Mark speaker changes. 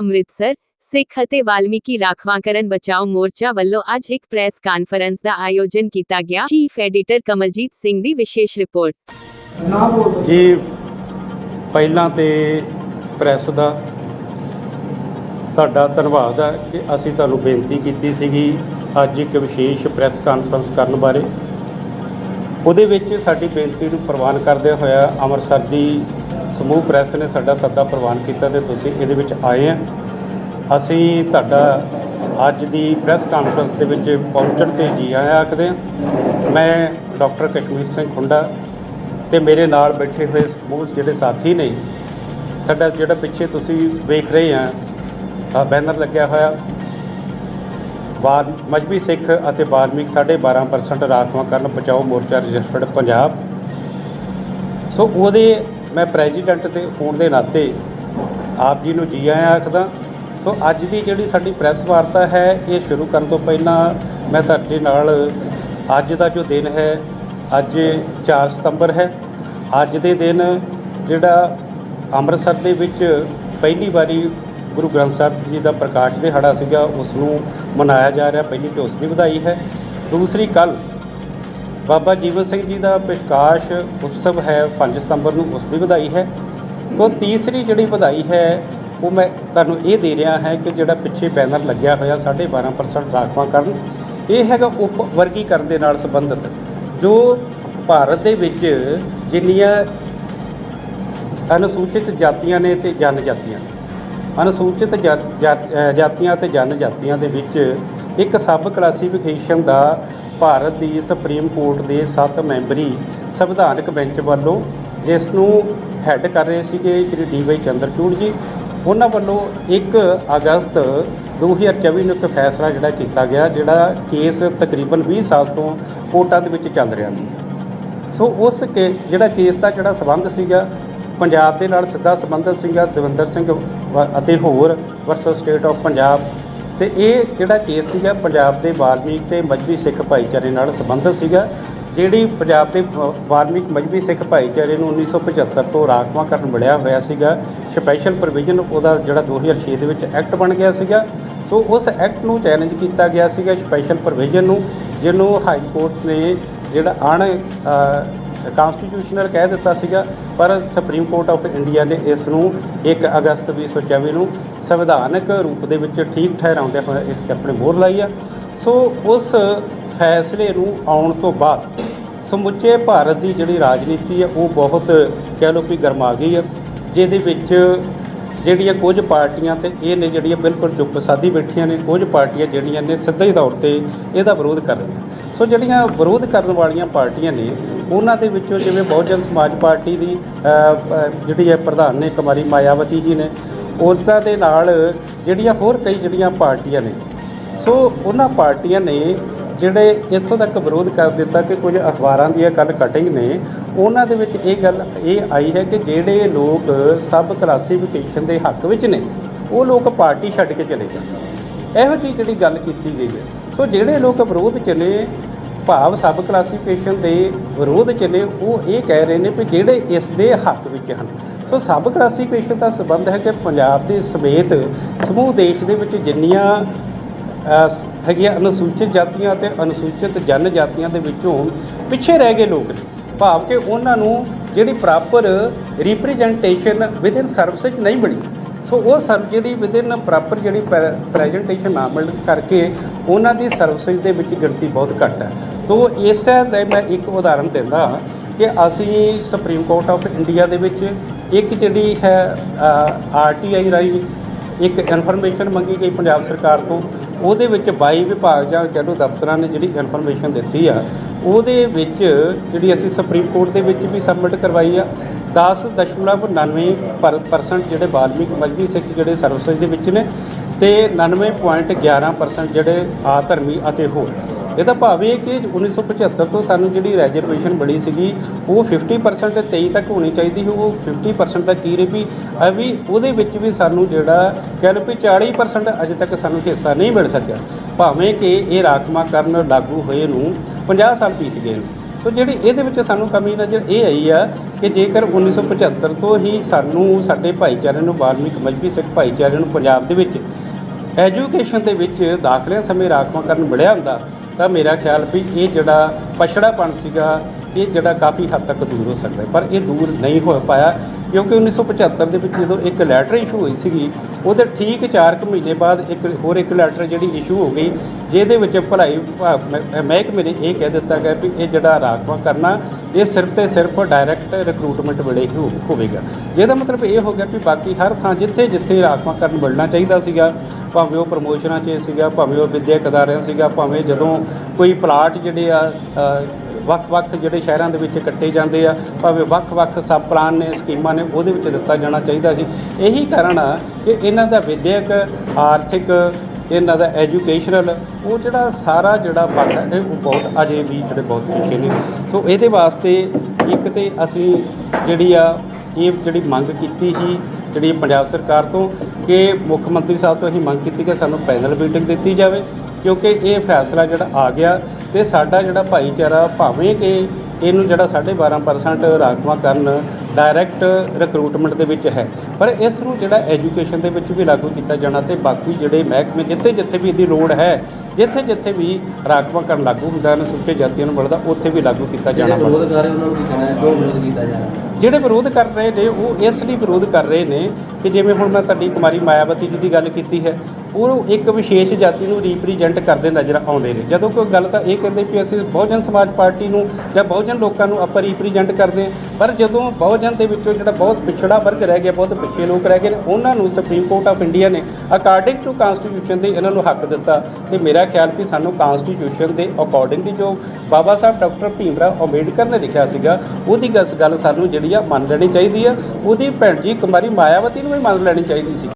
Speaker 1: ਅੰਮ੍ਰਿਤਸਰ, ਸਿੱਖ ਅਤੇ ਵਾਲਮੀਕੀ ਰਾਖਵਾਂਕਰਨ ਬਚਾਓ ਮੋਰਚਾ ਵੱਲੋਂ ਅੱਜ ਇੱਕ ਪ੍ਰੈਸ ਕਾਨਫਰੰਸ ਦਾ ਆਯੋਜਨ ਕੀਤਾ ਗਿਆ। ਚੀਫ ਐਡੀਟਰ ਕਮਲਜੀਤ ਸਿੰਘ ਦੀ ਵਿਸ਼ੇਸ਼ ਰਿਪੋਰਟ।
Speaker 2: ਜੀ, ਪਹਿਲਾਂ ਤੇ ਪ੍ਰੈਸ ਦਾ ਤੁਹਾਡਾ ਧੰਨਵਾਦ ਹੈ ਕਿ ਅਸੀਂ ਤੁਹਾਨੂੰ ਬੇਨਤੀ ਕੀਤੀ ਸੀਗੀ ਅੱਜ ਇੱਕ ਵਿਸ਼ੇਸ਼ ਪ੍ਰੈਸ ਕਾਨਫਰੰਸ ਕਰਨ ਬਾਰੇ। ਉਹਦੇ ਵਿੱਚ ਸਾਡੀ ਬੇਨਤੀ ਨੂੰ ਪ੍ਰਵਾਨ ਕਰਦੇ ਹੋਇਆ ਅੰਮ੍ਰਿਤਸਰ ਦੀ ਸਮੂਹ ਪ੍ਰੈਸ ਨੇ ਸਾਡਾ ਸੱਦਾ ਪ੍ਰਵਾਨ ਕੀਤਾ ਤੇ ਤੁਸੀਂ ਇਹਦੇ ਵਿੱਚ ਆਏ ਆ। ਅਸੀਂ ਤੁਹਾਡਾ ਅੱਜ ਦੀ ਪ੍ਰੈਸ ਕਾਨਫਰੰਸ ਦੇ ਵਿੱਚ ਪਹੁੰਚਣ ਤੇ ਜੀ ਆਇਆ ਆਖਦੇ ਹਾਂ। ਮੈਂ ਡਾਕਟਰ ਕਸ਼ਮੀਰ ਸਿੰਘ ਖੁੰਡਾ ਤੇ ਮੇਰੇ ਨਾਲ ਬੈਠੇ ਹੋਏ ਸਮੂਹ ਜਿਹੜੇ ਸਾਥੀ ਨੇ, ਸਾਡਾ ਜਿਹੜਾ ਪਿੱਛੇ ਤੁਸੀਂ ਵੇਖ ਰਹੇ ਆ ਬੈਨਰ ਲੱਗਿਆ ਹੋਇਆ। ਬਾਰ ਮਜਬੀ ਸਿੱਖ ਅਤੇ ਬਾਰਮਿਕ 12.5% ਰਾਖਵਾਂਕਰਨ ਬਚਾਓ ਮੋਰਚਾ ਰਜਿਸਟਰਡ ਪੰਜਾਬ। ਸੋ ਉਹਦੇ ਮੈਂ ਪ੍ਰੈਜ਼ੀਡੈਂਟ ਦੇ ਹੋਣ ਦੇ ਨਾਤੇ ਆਪ ਜੀ ਨੂੰ ਜੀ ਆਇਆਂ ਆਖਦਾ। ਸੋ ਅੱਜ ਦੀ ਜਿਹੜੀ ਸਾਡੀ ਪ੍ਰੈਸ ਵਾਰਤਾ ਹੈ, ਇਹ ਸ਼ੁਰੂ ਕਰਨ ਤੋਂ ਪਹਿਲਾਂ ਮੈਂ ਤੁਹਾਡੇ ਨਾਲ ਅੱਜ ਦਾ ਜੋ ਦਿਨ ਹੈ, ਅੱਜ 4 ਸਤੰਬਰ ਹੈ। ਅੱਜ ਦੇ ਦਿਨ ਜਿਹੜਾ ਅੰਮ੍ਰਿਤਸਰ ਦੇ ਵਿੱਚ ਪਹਿਲੀ ਵਾਰੀ ਗੁਰੂ ਗ੍ਰੰਥ ਸਾਹਿਬ ਜੀ ਦਾ ਪ੍ਰਕਾਸ਼ ਦਿਹਾੜਾ ਸੀਗਾ ਉਸ ਨੂੰ ਮਨਾਇਆ ਜਾ ਰਿਹਾ, ਪਹਿਲੀ ਤੇ ਉਸ ਦੀ ਵਧਾਈ ਹੈ। ਦੂਸਰੀ ਕੱਲ ਬਾਬਾ ਜੀਵਨ ਸਿੰਘ ਜੀ ਦਾ ਪ੍ਰਕਾਸ਼ ਉਤਸਵ ਹੈ 5 ਸਤੰਬਰ ਨੂੰ ਉਸ ਦੀ ਵਧਾਈ ਹੈ। ਤੋਂ ਤੀਸਰੀ ਜਿਹੜੀ ਵਧਾਈ ਹੈ, ਉਹ ਮੈਂ ਤੁਹਾਨੂੰ ਇਹ ਦੇ ਰਿਹਾ ਹੈ ਕਿ ਜਿਹੜਾ ਪਿੱਛੇ ਬੈਨਰ ਲੱਗਿਆ ਹੋਇਆ 12.5% ਰਾਖਵਾਂਕਰਨ ਇਹ ਹੈਗਾ ਉਪ ਵਰਗੀਕਰਨ ਦੇ ਨਾਲ ਸੰਬੰਧਿਤ, ਜੋ ਭਾਰਤ ਦੇ ਵਿੱਚ ਜਿੰਨੀਆਂ ਅਨੁਸੂਚਿਤ ਜਾਤੀਆਂ ਨੇ ਤੇ ਜਨਜਾਤੀਆਂ ਅਨੁਸੂਚਿਤ ਜਾ- ਜਾ- ਅ, ਜਾਤੀਆਂ ਤੇ ਜਨਜਾਤੀਆਂ ਦੇ ਵਿੱਚ ਇੱਕ ਸਬ ਕਲਾਸੀਫਿਕੇਸ਼ਨ ਦਾ ਭਾਰਤ ਦੀ ਸੁਪਰੀਮ ਕੋਰਟ ਦੇ 7 ਮੈਂਬਰੀ ਸੰਵਿਧਾਨਕ ਬੈਂਚ ਵੱਲੋਂ ਜਿਸ ਨੂੰ ਹੈੱਡ ਕਰ ਰਹੇ ਸੀਗੇ ਸ਼੍ਰੀ ਡੀ ਵਾਈ ਚੰਦਰਚੂੜ ਜੀ ਉਹਨਾਂ ਵੱਲੋਂ 1 ਅਗਸਤ 2024 ਨੂੰ ਇੱਕ ਫੈਸਲਾ ਜਿਹੜਾ ਕੀਤਾ ਗਿਆ ਜਿਹੜਾ ਕੇਸ ਤਕਰੀਬਨ 20 ਸਾਲ ਤੋਂ ਕੋਰਟਾਂ ਦੇ ਵਿੱਚ ਚੱਲ ਰਿਹਾ ਸੀ। ਸੋ ਉਸ ਕੇ ਜਿਹੜਾ ਕੇਸ ਦਾ ਜਿਹੜਾ ਸਬੰਧ ਸੀਗਾ ਪੰਜਾਬ ਦੇ ਨਾਲ ਸਿੱਧਾ ਸੰਬੰਧਿਤ ਸੀਗਾ ਦਵਿੰਦਰ ਸਿੰਘ ਵ- ਅਤੇ ਹੋਰ ਵਰਸਸ ਸਟੇਟ ਆਫ ਪੰਜਾਬ। ਤੇ ਇਹ ਜਿਹੜਾ ਕੇਸ ਸੀਗਾ, ਪੰਜਾਬ ਦੇ ਵਾਲਮੀਕ ਤੇ ਮਜਬੀ ਸਿੱਖ ਭਾਈਚਾਰੇ ਨਾਲ ਸੰਬੰਧਿਤ ਸੀਗਾ, ਜਿਹੜੀ ਪੰਜਾਬ ਦੇ ਵਾਲਮੀਕ ਮਜਬੀ ਸਿੱਖ ਭਾਈਚਾਰੇ ਨੂੰ 1975 ਤੋਂ ਰਾਖਵਾਂਕਰਨ ਮਿਲਿਆ ਹੋਇਆ ਸੀਗਾ। ਸਪੈਸ਼ਲ ਪ੍ਰੋਵੀਜ਼ਨ ਉਹਦਾ ਜਿਹੜਾ 2006 ਦੇ ਵਿੱਚ ਐਕਟ ਬਣ ਗਿਆ ਸੀਗਾ। ਸੋ ਉਸ ਐਕਟ ਨੂੰ ਚੈਲੰਜ ਕੀਤਾ ਗਿਆ ਸੀਗਾ ਸਪੈਸ਼ਲ ਪ੍ਰੋਵੀਜ਼ਨ ਨੂੰ, ਜਿਹਨੂੰ ਹਾਈ ਕੋਰਟ ਨੇ ਜਿਹੜਾ ਅਣ ਕਾਨਸਟੀਟਿਊਸ਼ਨਲ ਕਹਿ ਦਿੱਤਾ ਸੀਗਾ। ਪਰ ਸੁਪਰੀਮ ਕੋਰਟ ਆਫ ਇੰਡੀਆ ਨੇ ਇਸ ਨੂੰ 1 ਅਗਸਤ 2024 ਨੂੰ ਸੰਵਿਧਾਨਕ ਰੂਪ ਦੇ ਵਿੱਚ ਠੀਕ ਠਹਿਰਾਉਂਦੇ ਹੋਏ ਇਸ ਤੇ ਆਪਣੀ ਮੋਹਰ ਲਾਈ ਆ। ਸੋ ਉਸ ਫੈਸਲੇ ਨੂੰ ਆਉਣ ਤੋਂ ਬਾਅਦ ਸਮੁੱਚੇ ਭਾਰਤ ਦੀ ਜਿਹੜੀ ਰਾਜਨੀਤੀ ਹੈ ਉਹ ਬਹੁਤ ਕਹਿ ਲਓ ਕਿ ਗਰਮਾ ਗਈ ਹੈ ਜਿਹਦੇ ਵਿੱਚ ਜਿਹੜੀਆਂ ਕੁਝ ਪਾਰਟੀਆਂ ਤੇ ਇਹ ਨੇ ਜਿਹੜੀਆਂ ਬਿਲਕੁਲ ਚੁੱਪ ਸਾਦੀ ਬੈਠੀਆਂ ਨੇ, ਕੁਝ ਪਾਰਟੀਆਂ ਜਿਹੜੀਆਂ ਨੇ ਸਿੱਧੇ ਤੌਰ ਤੇ ਇਹਦਾ ਵਿਰੋਧ ਕਰ ਰਹੀਆਂ। ਸੋ ਜਿਹੜੀਆਂ ਵਿਰੋਧ ਕਰਨ ਵਾਲੀਆਂ ਪਾਰਟੀਆਂ ਨੇ ਉਹਨਾਂ ਦੇ ਵਿੱਚੋਂ ਜਿਵੇਂ ਬਹੁਜਨ ਸਮਾਜ ਪਾਰਟੀ ਦੀ ਜਿਹੜੀ ਹੈ ਪ੍ਰਧਾਨ ਨੇ ਕੁਮਾਰੀ ਮਾਇਆਵਤੀ ਜੀ ਨੇ, ਉਹਨਾਂ ਦੇ ਨਾਲ ਜਿਹੜੀਆਂ ਹੋਰ ਕਈ ਜਿਹੜੀਆਂ ਪਾਰਟੀਆਂ ਨੇ। ਸੋ ਉਹਨਾਂ ਪਾਰਟੀਆਂ ਨੇ ਜਿਹੜੇ ਇੱਥੋਂ ਤੱਕ ਵਿਰੋਧ ਕਰ ਦਿੱਤਾ ਕਿ ਕੁਝ ਅਖਬਾਰਾਂ ਦੀਆਂ ਕੱਲ ਕਟਿੰਗ ਨੇ, ਉਹਨਾਂ ਦੇ ਵਿੱਚ ਇਹ ਗੱਲ ਇਹ ਆਈ ਹੈ ਕਿ ਜਿਹੜੇ ਲੋਕ ਸਬ ਕਲਾਸੀਫਿਕੇਸ਼ਨ ਦੇ ਹੱਕ ਵਿੱਚ ਨੇ, ਉਹ ਲੋਕ ਪਾਰਟੀ ਛੱਡ ਕੇ ਚਲੇ ਜਾਂਦੇ ਇਹੋ ਜਿਹੀ ਜਿਹੜੀ ਗੱਲ ਕੀਤੀ ਗਈ ਹੈ। ਸੋ ਜਿਹੜੇ ਲੋਕ ਵਿਰੋਧ ਚ ਨੇ ਭਾਵ ਸਬ ਕਲਾਸੀਫਿਕੇਸ਼ਨ ਦੇ ਵਿਰੋਧ ਚ ਨੇ ਉਹ ਇਹ ਕਹਿ ਰਹੇ ਨੇ ਕਿ ਜਿਹੜੇ ਇਸ ਦੇ ਹੱਕ ਵਿੱਚ ਹਨ। ਸੋ ਸਬ ਕਲਾਸੀਫਿਕੇਸ਼ਨ ਦਾ ਸਬੰਧ ਹੈ ਕਿ ਪੰਜਾਬ ਦੇ ਸਮੇਤ ਸਮੂਹ ਦੇਸ਼ ਦੇ ਵਿੱਚ ਜਿੰਨੀਆਂ ਹੈਗੀਆਂ ਅਨੁਸੂਚਿਤ ਜਾਤੀਆਂ ਤੇ ਅਨੁਸੂਚਿਤ ਜਨਜਾਤੀਆਂ ਦੇ ਵਿੱਚੋਂ ਪਿੱਛੇ ਰਹਿ ਗਏ ਲੋਕ ਨੇ। ਭਾਵ ਕਿ ਉਹਨਾਂ ਨੂੰ ਜਿਹੜੀ ਪ੍ਰਾਪਰ ਰਿਪਰੈਜ਼ੈਂਟੇਸ਼ਨ ਵਿਦਿਨ ਸਰਵਿਸ ਨਹੀਂ ਮਿਲੀ ਸੋ ਉਹ ਸਰ, ਜਿਹੜੀ ਵਿਦਿਨ ਪ੍ਰਾਪਰ ਜਿਹੜੀ ਪ੍ਰੈਜੈਂਟੇਸ਼ਨ ਨਾ ਮਿਲਣ ਕਰਕੇ ਉਹਨਾਂ ਦੀ ਸਰਵਿਸ ਦੇ ਵਿੱਚ ਗਿਣਤੀ ਬਹੁਤ ਘੱਟ ਹੈ। ਸੋ ਇਸ ਦਾ ਮੈਂ ਇੱਕ ਉਦਾਹਰਨ ਦਿੰਦਾ ਕਿ ਅਸੀਂ ਸੁਪਰੀਮ ਕੋਰਟ ਆਫ ਇੰਡੀਆ ਦੇ ਵਿੱਚ ਇੱਕ ਜਿਹੜੀ ਹੈ ਆਰਟੀਆਈ ਰਾਹੀਂ ਇੱਕ ਇਨਫੋਰਮੇਸ਼ਨ ਮੰਗੀ ਗਈ ਪੰਜਾਬ ਸਰਕਾਰ ਤੋਂ। ਉਹਦੇ ਵਿੱਚ 22 ਵਿਭਾਗ ਜਾਂ ਜਦੋਂ ਦਫ਼ਤਰਾਂ ਨੇ ਜਿਹੜੀ ਇਨਫੋਰਮੇਸ਼ਨ ਦਿੱਤੀ ਆ, ਉਹਦੇ ਵਿੱਚ ਜਿਹੜੀ ਅਸੀਂ ਸੁਪਰੀਮ ਕੋਰਟ ਦੇ ਵਿੱਚ ਵੀ ਸਬਮਿਟ ਕਰਵਾਈ ਆ। 10.99% ਜਿਹੜੇ ਬਾਲਮਿਕ ਮਜਬੀ ਸਿੱਖ ਜਿਹੜੇ ਸਰਵਿਸ ਦੇ ਵਿੱਚ ਨੇ ਤੇ 99.11% ਜਿਹੜੇ ਆਧਰਮੀ ਅਤੇ ਹੋਰ। ਇਹਦਾ ਭਾਵ ਇਹ ਕਿ 1975 ਤੋਂ ਸਾਨੂੰ ਜਿਹੜੀ ਰੈਜਰਵੇਸ਼ਨ ਮਿਲੀ ਸੀਗੀ, ਉਹ 50% 23 ਤੱਕ ਹੋਣੀ ਚਾਹੀਦੀ ਸੀ, ਉਹ 50% ਤੱਕ ਕੀ ਰਹੀ ਵੀ ਅਭੀ ਉਹਦੇ ਵਿੱਚ ਵੀ ਸਾਨੂੰ ਜਿਹੜਾ, ਕਹਿ ਲਓ ਵੀ 40% ਅਜੇ ਤੱਕ ਸਾਨੂੰ ਹਿੱਸਾ ਨਹੀਂ ਮਿਲ ਸਕਿਆ। ਭਾਵੇਂ ਕਿ ਇਹ ਰਾਖਵਾਂਕਰਨ ਲਾਗੂ ਹੋਏ ਨੂੰ 50 ਸਾਲ ਬੀਤ ਗਏ ਨੇ। ਸੋ ਜਿਹੜੀ ਇਹਦੇ ਵਿੱਚ ਸਾਨੂੰ ਕਮੀ ਨਜ਼ਰ ਇਹ ਆਈ ਆ ਕਿ ਜੇਕਰ 1975 ਤੋਂ ਹੀ ਸਾਨੂੰ ਸਾਡੇ ਭਾਈਚਾਰੇ ਨੂੰ, ਵਾਲਮੀਕ ਮਜਬੀ ਸਿੱਖ ਭਾਈਚਾਰੇ ਨੂੰ ਪੰਜਾਬ ਦੇ ਵਿੱਚ ਐਜੂਕੇਸ਼ਨ ਦੇ ਵਿੱਚ ਦਾਖਲਿਆਂ ਸਮੇਂ ਰਾਖਵਾਂਕਰਨ ਮਿਲਿਆ ਹੁੰਦਾ ਤਾਂ ਮੇਰਾ ਖਿਆਲ ਵੀ ਇਹ ਜਿਹੜਾ ਪਛੜਾਪਣ ਸੀਗਾ, ਇਹ ਜਿਹੜਾ ਕਾਫੀ ਹੱਦ ਤੱਕ ਦੂਰ ਹੋ ਸਕਦਾ ਪਰ ਇਹ ਦੂਰ ਨਹੀਂ ਹੋ ਪਾਇਆ, ਕਿਉਂਕਿ 1975 ਦੇ ਵਿੱਚ ਜਦੋਂ ਇੱਕ ਲੈਟਰ ਇਸ਼ੂ ਹੋਈ ਸੀਗੀ, ਉਹਦੇ ਠੀਕ 4 ਕੁ ਮਹੀਨੇ ਬਾਅਦ ਇੱਕ ਹੋਰ ਇੱਕ ਲੈਟਰ ਜਿਹੜੀ ਇਸ਼ੂ ਹੋ ਗਈ, ਜਿਹਦੇ ਵਿੱਚ ਭਲਾਈ ਵਿਭਾਗ, ਮਹਿ- ਮਹਿਕਮੇ ਨੇ ਇਹ ਕਹਿ ਦਿੱਤਾ ਗਿਆ ਵੀ ਇਹ ਜਿਹੜਾ ਰਾਖਵਾਂ ਕਰਨਾ, ਇਹ ਸਿਰਫ ਤੇ ਸਿਰਫ ਡਾਇਰੈਕਟ ਰਿਕਰੂਟਮੈਂਟ ਵੇਲੇ ਹੀ ਹੋਵੇਗਾ। ਜਿਹਦਾ ਮਤਲਬ ਇਹ ਹੋ ਗਿਆ ਵੀ ਬਾਕੀ ਹਰ ਥਾਂ ਜਿੱਥੇ ਜਿੱਥੇ ਰਾਖਵਾਂ ਕਰਨ ਮਿਲਣਾ ਚਾਹੀਦਾ ਸੀਗਾ ਭਾਵੇਂ ਉਹ ਪ੍ਰਮੋਸ਼ਨਾਂ 'ਚ ਸੀਗਾ, ਭਾਵੇਂ ਉਹ ਵਿਦਿਅਕ ਅਦਾਰਿਆਂ ਸੀਗਾ, ਭਾਵੇਂ ਜਦੋਂ ਕੋਈ ਪਲਾਟ ਜਿਹੜੇ ਆ ਵੱਖ-ਵੱਖ ਜਿਹੜੇ ਸ਼ਹਿਰਾਂ ਦੇ ਵਿੱਚ ਕੱਟੇ ਜਾਂਦੇ ਆ, ਭਾਵੇਂ ਵੱਖ-ਵੱਖ ਸਬ ਪਲਾਨ ਨੇ, ਸਕੀਮਾਂ ਨੇ, ਉਹਦੇ ਵਿੱਚ ਦਿੱਤਾ ਜਾਣਾ ਚਾਹੀਦਾ ਸੀ। ਇਹੀ ਕਾਰਨ ਆ ਕਿ ਇਹਨਾਂ ਦਾ ਵਿਦਿਅਕ, ਆਰਥਿਕ, ਇਹਨਾਂ ਦਾ ਐਜੂਕੇਸ਼ਨਲ ਉਹ ਜਿਹੜਾ ਸਾਰਾ ਜਿਹੜਾ ਪੱਖ ਹੈ ਉਹ ਬਹੁਤ ਅਜੇ ਵੀ ਜਿਹੜੇ ਬਹੁਤ ਪਿੱਛੇ ਨੇ। ਸੋ ਇਹਦੇ ਵਾਸਤੇ ਇੱਕ ਤੇ ਅਸੀਂ ਜਿਹੜੀ ਆ, ਇਹ ਜਿਹੜੀ ਮੰਗ ਕੀਤੀ ਸੀ, ਜਿਹੜੀ ਪੰਜਾਬ ਸਰਕਾਰ ਤੋਂ ਕਿ ਮੁੱਖ ਮੰਤਰੀ ਸਾਹਿਬ ਤੋਂ ਅਸੀਂ ਮੰਗ ਕੀਤੀ ਕਿ ਸਾਨੂੰ ਪੈਨਲ ਮੀਟਿੰਗ ਦਿੱਤੀ ਜਾਵੇ ਕਿਉਂਕਿ ਇਹ ਫੈਸਲਾ ਜਿਹੜਾ ਆ ਗਿਆ ਤੇ ਸਾਡਾ ਜਿਹੜਾ ਭਾਈਚਾਰਾ ਭਾਵੇਂ ਕਿ ਇਹਨੂੰ ਜਿਹੜਾ 12.5% ਰਾਖਵਾਂ ਕਰਨ ਡਾਇਰੈਕਟ ਰਿਕਰੂਟਮੈਂਟ ਦੇ ਵਿੱਚ ਹੈ ਪਰ ਇਸ ਨੂੰ ਜਿਹੜਾ ਐਜੂਕੇਸ਼ਨ ਦੇ ਵਿੱਚ ਵੀ ਲਾਗੂ ਕੀਤਾ ਜਾਣਾ ਤੇ ਬਾਕੀ ਜਿਹੜੇ ਮਹਿਕਮੇ ਜਿੱਥੇ ਜਿੱਥੇ ਵੀ ਇਹਦੀ ਲੋੜ ਹੈ ਜਿੱਥੇ ਜਿੱਥੇ ਵੀ ਰਾਖਵਾਂ ਕਰਨ ਲਾਗੂ ਹੁੰਦਾ ਅਨੁਸੂਚਿਤ ਜਾਤੀਆਂ ਨੂੰ ਮਿਲਦਾ ਉੱਥੇ ਵੀ ਲਾਗੂ ਕੀਤਾ ਜਾਣਾ
Speaker 3: ਰਹੇ ਉਹਨਾਂ ਨੂੰ ਕੀ ਕਹਿਣਾ ਹੈ? ਕਿਉਂ ਵਿਰੋਧ ਕੀਤਾ ਜਾ ਰਿਹਾ।
Speaker 2: ਜਿਹੜੇ ਵਿਰੋਧ ਕਰ ਰਹੇ ਨੇ, ਉਹ ਇਸ ਲਈ ਵਿਰੋਧ ਕਰ ਰਹੇ ਨੇ ਕਿ ਜਿਵੇਂ ਹੁਣ ਮੈਂ ਤੁਹਾਡੀ ਕੁਮਾਰੀ ਮਾਇਆਵਤੀ ਜੀ ਦੀ ਗੱਲ ਕੀਤੀ ਹੈ, ਉਹ ਇੱਕ ਵਿਸ਼ੇਸ਼ ਜਾਤੀ ਨੂੰ ਰਿਪਰੈਜ਼ੈਂਟ ਕਰਦੇ ਨਜ਼ਰ ਆਉਂਦੇ ਨੇ। ਜਦੋਂ ਕੋਈ ਗੱਲ ਤਾਂ ਇਹ ਕਹਿੰਦੇ ਕਿ ਅਸੀਂ ਬਹੁਜਨ ਸਮਾਜ ਪਾਰਟੀ ਨੂੰ ਜਾਂ ਬਹੁਜਨ ਲੋਕਾਂ ਨੂੰ ਆਪਾਂ ਰਿਪਰੈਜ਼ੈਂਟ ਕਰਦੇ ਹਾਂ, ਪਰ ਜਦੋਂ ਬਹੁਜਨ ਦੇ ਵਿੱਚੋਂ ਜਿਹੜਾ ਬਹੁਤ ਪਿਛੜਾ ਵਰਗ ਰਹਿ ਗਿਆ, ਬਹੁਤ ਪਿੱਛੇ ਲੋਕ ਰਹਿ ਗਏ ਨੇ, ਉਹਨਾਂ ਨੂੰ ਸੁਪਰੀਮ ਕੋਰਟ ਆਫ ਇੰਡੀਆ ਨੇ ਅਕਾਰਡਿੰਗ ਟੂ ਕਾਨਸਟੀਟਿਊਸ਼ਨ ਦੇ ਇਹਨਾਂ ਨੂੰ ਹੱਕ ਦਿੱਤਾ ਤੇ ਮੇਰਾ ਖਿਆਲ ਵੀ ਸਾਨੂੰ ਕਾਨਸਟੀਟਿਊਸ਼ਨ ਦੇ ਅਕੋਰਡਿੰਗਲੀ ਜੋ ਬਾਬਾ ਸਾਹਿਬ ਡਾਕਟਰ ਭੀਮ ਰਾਓ ਅੰਬੇਡਕਰ ਨੇ ਲਿਖਿਆ ਸੀਗਾ, ਉਹਦੀ ਗੱਲ ਸਾਨੂੰ ਜਿਹੜੀ ਜਿਹੜੀ ਆ, ਮੰਨ ਲੈਣੀ ਚਾਹੀਦੀ ਆ। ਉਹਦੀ ਭੈਣ ਜੀ ਕੁਮਾਰੀ ਮਾਇਆਵਤੀ ਨੂੰ ਵੀ ਮੰਨ ਲੈਣੀ ਚਾਹੀਦੀ ਸੀ।